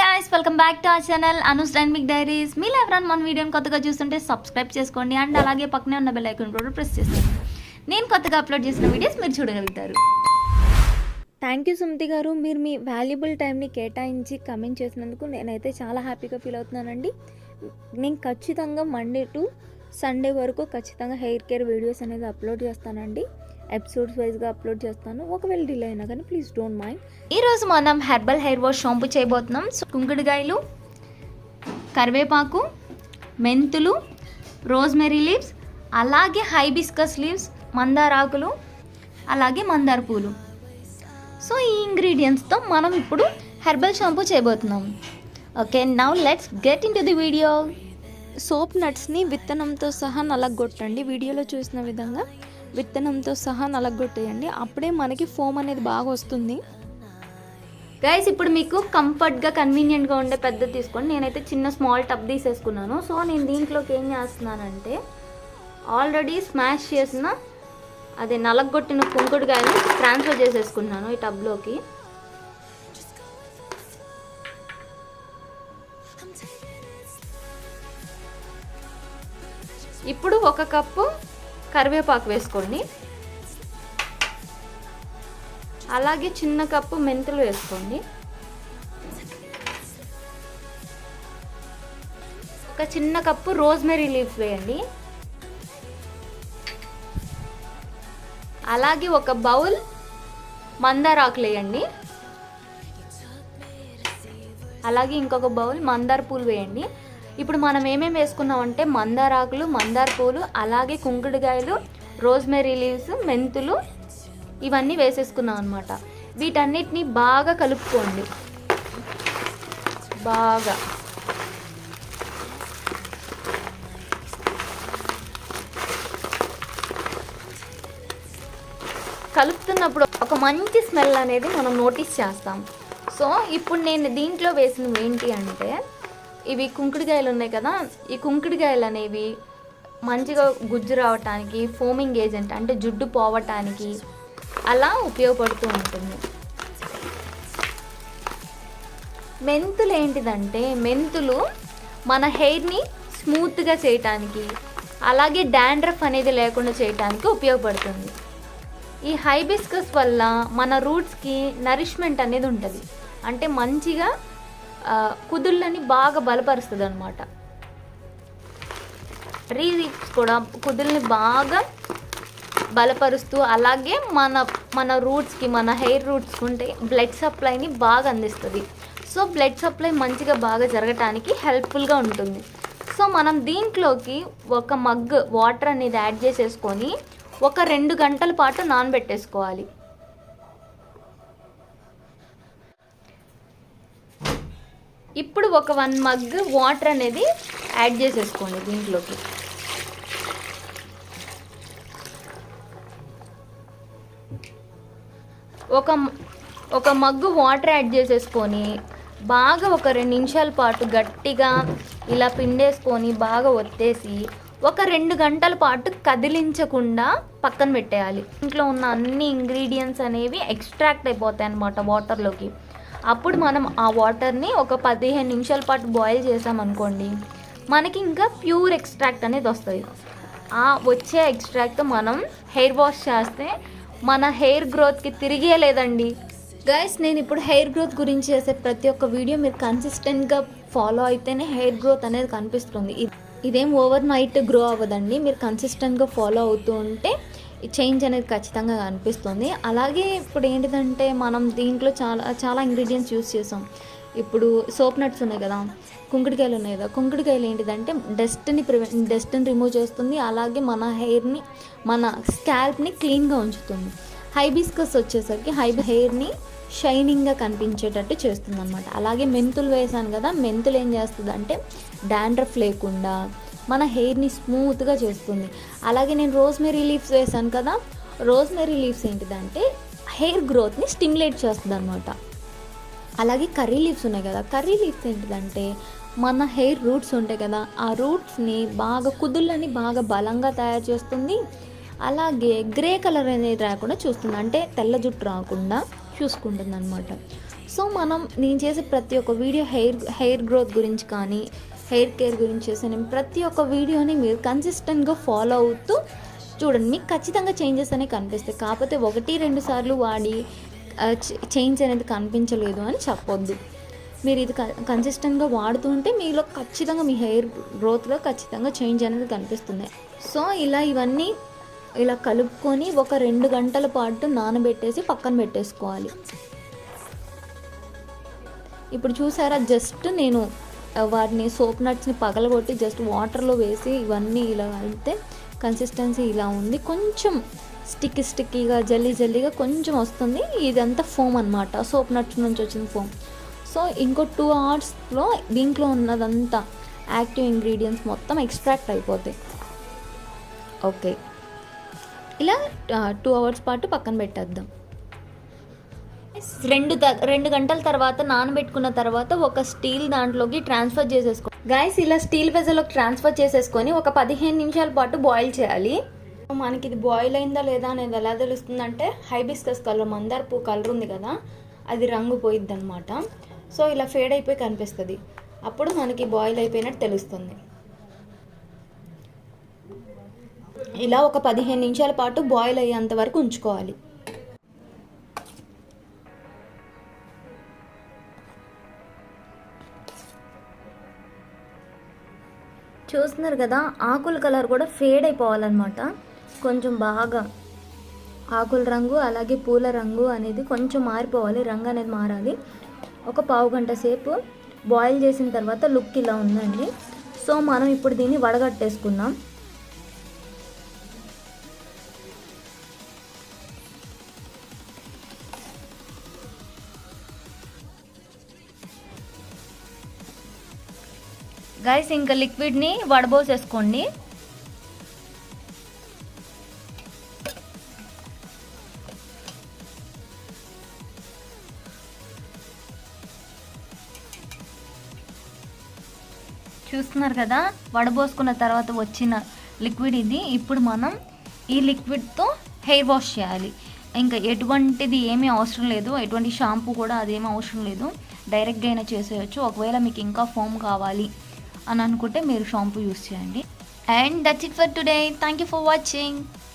Guys welcome back to our channel Anu's dynamic diaries మీరు ఎవరైనా మన వీడియోని కొత్తగా చూస్తుంటే సబ్స్క్రైబ్ చేసుకోండి అండ్ అలాగే పక్కనే ఉన్న బెల్ ఐకాన్ కూడా ప్రెస్ చేస్తాను నేను కొత్తగా అప్లోడ్ చేసిన వీడియోస్ మీరు చూడగలుగుతారు. థ్యాంక్ యూ సుమతి గారు. మీరు మీ వాల్యుబుల్ టైంని కేటాయించి కమెంట్ చేసినందుకు నేనైతే చాలా హ్యాపీగా ఫీల్ అవుతున్నానండి. నేను ఖచ్చితంగా మండే టు సండే వరకు ఖచ్చితంగా హెయిర్ కేర్ వీడియోస్ అనేది అప్లోడ్ చేస్తానండి. ఎపిసోడ్స్ వైజ్గా అప్లోడ్ చేస్తాను. ఒకవేళ డిలే అయినా కానీ ప్లీజ్ డోంట్ మైండ్ ఈరోజు మనం హెర్బల్ హెయిర్ వాష్ షాంపూ చేయబోతున్నాం. సో కుంకుడుకాయలు కరివేపాకు మెంతులు రోజ్మెరీ లీవ్స్ అలాగే హైబిస్కస్ లీవ్స్ మందారాకులు అలాగే మందార పూలు. సో ఈ ఇంగ్రీడియంట్స్తో మనం ఇప్పుడు హెర్బల్ షాంపూ చేయబోతున్నాం. Okay now let's get into the video soap నట్స్ని విత్తనంతో సహా నలగొట్టండి. వీడియోలో చూసిన విధంగా విత్తనంతో సహా నలగొట్టేయండి. అప్పుడే మనకి ఫోమ్ అనేది బాగా వస్తుంది. గైస్ ఇప్పుడు మీకు కంఫర్ట్గా కన్వీనియంట్గా ఉండే పెద్ద తీసుకోండి. నేనైతే చిన్న స్మాల్ టబ్ తీసేసుకున్నాను. సో నేను దీంట్లోకి ఏం చేస్తున్నానంటే ఆల్రెడీ స్మాష్ చేసిన అదే నలగొట్టిన కుంకుడుకాయలు ట్రాన్స్ఫర్ చేసేసుకున్నాను ఈ టబ్లోకి ఇప్పుడు ఒక కప్పు కరివేపాకు వేసుకోండి. అలాగే చిన్న కప్పు మెంతులు వేసుకోండి. ఒక చిన్న కప్పు రోజ్మెరీ లీఫ్ వేయండి. అలాగే ఒక బౌల్ మందారాకులు వేయండి. అలాగే ఇంకొక బౌల్ మందార పూలు వేయండి. ఇప్పుడు మనం ఏమేమి వేసుకున్నామంటే మందారాకులు మందార పూలు అలాగే కుంకుడుగాయలు రోజ్మెరీ లీవ్స్ మెంతులు ఇవన్నీ వేసేసుకున్నాం అనమాట వీటన్నిటిని బాగా కలుపుకోండి. బాగా. కలుపుతున్నప్పుడు ఒక మంచి స్మెల్ అనేది మనం నోటీస్ చేస్తాం. సో ఇప్పుడు నేను దీంట్లో వేసినవి ఏంటి అంటే ఇవి కుంకుడుకాయలు ఉన్నాయి కదా ఈ కుంకుడుకాయలు అనేవి మంచిగా గుజ్జు రావటానికి ఫోమింగ్ ఏజెంట్ అంటే జుడ్డు పోవటానికి అలా ఉపయోగపడుతూ ఉంటుంది. మెంతులు ఏంటిదంటే మెంతులు మన హెయిర్ని స్మూత్గా చేయటానికి అలాగే డాండ్రఫ్ అనేది లేకుండా చేయటానికి ఉపయోగపడుతుంది. ఈ హైబిస్కస్ వల్ల మన రూట్స్కి నరిష్మెంట్ అనేది ఉంటుంది. అంటే మంచిగా కుదుళ్ళని బాగా బలపరుస్తుంది అనమాట రీలీఫ్స్ కూడా కుదుల్ని బాగా బలపరుస్తూ అలాగే మన మన రూట్స్కి మన హెయిర్ రూట్స్కి ఉంటే బ్లడ్ సప్లైని బాగా అందిస్తుంది. సో బ్లడ్ సప్లై మంచిగా బాగా జరగటానికి హెల్ప్ఫుల్గా ఉంటుంది. సో మనం దీంట్లోకి ఒక మగ్ వాటర్ అనేది యాడ్ చేసేసుకొని ఒక రెండు గంటల పాటు నానబెట్టేసుకోవాలి. ఇప్పుడు ఒక వన్ మగ్ వాటర్ అనేది యాడ్ చేసేసుకోండి దీంట్లోకి. ఒక ఒక మగ్గు వాటర్ యాడ్ చేసేసుకొని బాగా ఒక రెండు నిమిషాల పాటు గట్టిగా ఇలా పిండేసుకొని బాగా ఒత్తేసి ఒక రెండు గంటల పాటు కదిలించకుండా పక్కన పెట్టేయాలి. ఇంట్లో ఉన్న అన్ని ఇంగ్రీడియంట్స్ అనేవి ఎక్స్ట్రాక్ట్ అయిపోతాయి అన్నమాట వాటర్లోకి. అప్పుడు మనం ఆ వాటర్ని ఒక పదిహేను నిమిషాల పాటు బాయిల్ చేసామనుకోండి మనకి ఇంకా ప్యూర్ ఎక్స్ట్రాక్ట్ అనేది వస్తుంది. ఆ వచ్చే ఎక్స్ట్రాక్ట్ మనం హెయిర్ వాష్ చేస్తే మన హెయిర్ గ్రోత్కి తిరిగే లేదండి. గైస్ నేను ఇప్పుడు హెయిర్ గ్రోత్ గురించి చేసే ప్రతి ఒక్క వీడియో మీరు కన్సిస్టెంట్గా ఫాలో అయితేనే హెయిర్ గ్రోత్ అనేది కనిపిస్తుంది. ఇదేం ఓవర్ నైట్ గ్రో అవ్వదండి. మీరు కన్సిస్టెంట్గా ఫాలో అవుతూ ఉంటే చేంజ్ అనేది ఖచ్చితంగా కనిపిస్తుంది. అలాగే ఇప్పుడు ఏంటిదంటే మనం దీంట్లో చాలా చాలా ఇంగ్రీడియంట్స్ యూస్ చేసాం. ఇప్పుడు సోప్ నట్స్ ఉన్నాయి కదా కుంకుడుకాయలు ఉన్నాయి కదా కుంకుడుకాయలు ఏంటిదంటే డస్ట్ని ప్రివెంట్ డస్ట్ని రిమూవ్ చేస్తుంది. అలాగే మన హెయిర్ని మన స్కాల్ప్ని క్లీన్గా ఉంచుతుంది. హైబిస్కస్ వచ్చేసరికి హై హెయిర్ని షైనింగ్గా కనిపించేటట్టు చేస్తుంది అనమాట అలాగే మెంతులు వేసాను కదా మెంతులు ఏం చేస్తుంది అంటే డాండ్రఫ్ లేకుండా మన హెయిర్ని స్మూత్గా చేస్తుంది. అలాగే నేను రోజ్మెరీ లీవ్స్ వేసాను కదా రోజ్మెరీ లీవ్స్ ఏంటిదంటే హెయిర్ గ్రోత్ని స్టిమ్యులేట్ చేస్తుంది అనమాట అలాగే కర్రీ లీవ్స్ ఉన్నాయి కదా కర్రీ లీవ్స్ ఏంటిదంటే మన హెయిర్ రూట్స్ ఉంటాయి కదా ఆ రూట్స్ని బాగా కుదుళ్ళని బాగా బలంగా తయారు చేస్తుంది. అలాగే గ్రే కలర్ అనేది రాకుండా చూస్తుంది అంటే తెల్ల జుట్టు రాకుండా చూసుకుంటుంది అనమాట సో మనం నేను చేసే ప్రతి ఒక్క వీడియో హెయిర్ హెయిర్ గ్రోత్ గురించి కానీ హెయిర్ కేర్ గురించి చేసాను ప్రతి ఒక్క వీడియోని మీరు కన్సిస్టెంట్గా ఫాలో అవుతూ చూడండి. మీకు ఖచ్చితంగా చేంజెస్ అనేవి కనిపిస్తాయి. కాకపోతే ఒకటి రెండు సార్లు వాడి చేంజ్ అనేది కనిపించలేదు అని చెప్పొద్దు. మీరు ఇది కన్సిస్టెంట్గా వాడుతుంటే మీలో ఖచ్చితంగా మీ హెయిర్ గ్రోత్లో ఖచ్చితంగా చేంజ్ అనేది కనిపిస్తుంది. సో ఇలా ఇవన్నీ ఇలా కలుపుకొని ఒక రెండు గంటల పాటు నానబెట్టేసి పక్కన పెట్టేసుకోవాలి. ఇప్పుడు చూసారా జస్ట్ నేను వాటిని సోప్ నట్స్ని పగలగొట్టి జస్ట్ వాటర్లో వేసి ఇవన్నీ ఇలా కలిపితే కన్సిస్టెన్సీ ఇలా ఉంది. కొంచెం స్టిక్కీ స్టిక్కీగా జల్లీ జల్లీగా కొంచెం వస్తుంది. ఇదంతా ఫోమ్ అనమాట సోప్ నట్స్ నుంచి వచ్చిన ఫోమ్ సో ఇంకో టూ అవర్స్లో దీంట్లో ఉన్నదంతా యాక్టివ్ ఇంగ్రీడియంట్స్ మొత్తం ఎక్స్ట్రాక్ట్ అయిపోతాయి. ఓకే ఇలా టూ అవర్స్ పాటు పక్కన పెట్టేద్దాం. రెండు రెండు గంటల తర్వాత నానబెట్టుకున్న తర్వాత ఒక స్టీల్ దాంట్లోకి ట్రాన్స్ఫర్ చేసేసుకో గైస్ ఇలా స్టీల్ వెజల్లోకి ట్రాన్స్ఫర్ చేసేసుకొని ఒక పదిహేను నిమిషాల పాటు బాయిల్ చేయాలి. మనకి ఇది బాయిల్ అయిందా లేదా అనేది ఎలా తెలుస్తుందంటే హైబిస్కస్ కలర్ మందార పువ్వు కలర్ ఉంది కదా అది రంగు పోయిద్ది అనమాట సో ఇలా ఫేడ్ అయిపోయి కనిపిస్తుంది. అప్పుడు మనకి బాయిల్ అయిపోయినట్టు తెలుస్తుంది. ఇలా ఒక పదిహేను నిమిషాల పాటు బాయిల్ అయ్యేంత వరకు ఉంచుకోవాలి. చూస్తున్నారు కదా ఆకుల కలర్ కూడా ఫేడ్ అయిపోవాలన్నమాట. కొంచెం బాగా ఆకుల రంగు అలాగే పూల రంగు అనేది కొంచెం మారిపోవాలి రంగు అనేది మారాలి. ఒక పావు గంట సేపు బాయిల్ చేసిన తర్వాత లుక్ ఇలా ఉందండి. సో మనం ఇప్పుడు దీన్ని వడగట్టేసుకుందాం. గైస్ ఇంకా లిక్విడ్ని వడబోసేసుకోండి. చూస్తున్నారు కదా వడబోసుకున్న తర్వాత వచ్చిన లిక్విడ్ ఇది. ఇప్పుడు మనం ఈ లిక్విడ్తో హెయిర్ వాష్ చేయాలి. ఇంకా ఎటువంటిది ఏమీ అవసరం లేదు. ఎటువంటి షాంపూ కూడా అదేమీ అవసరం లేదు. డైరెక్ట్గా అయినా చేసేయచ్చు. ఒకవేళ మీకు ఇంకా ఫోమ్ కావాలి. అని అనుకుంటే మీరు షాంపూ యూస్ చేయండి. And that's it for today. Thank you for watching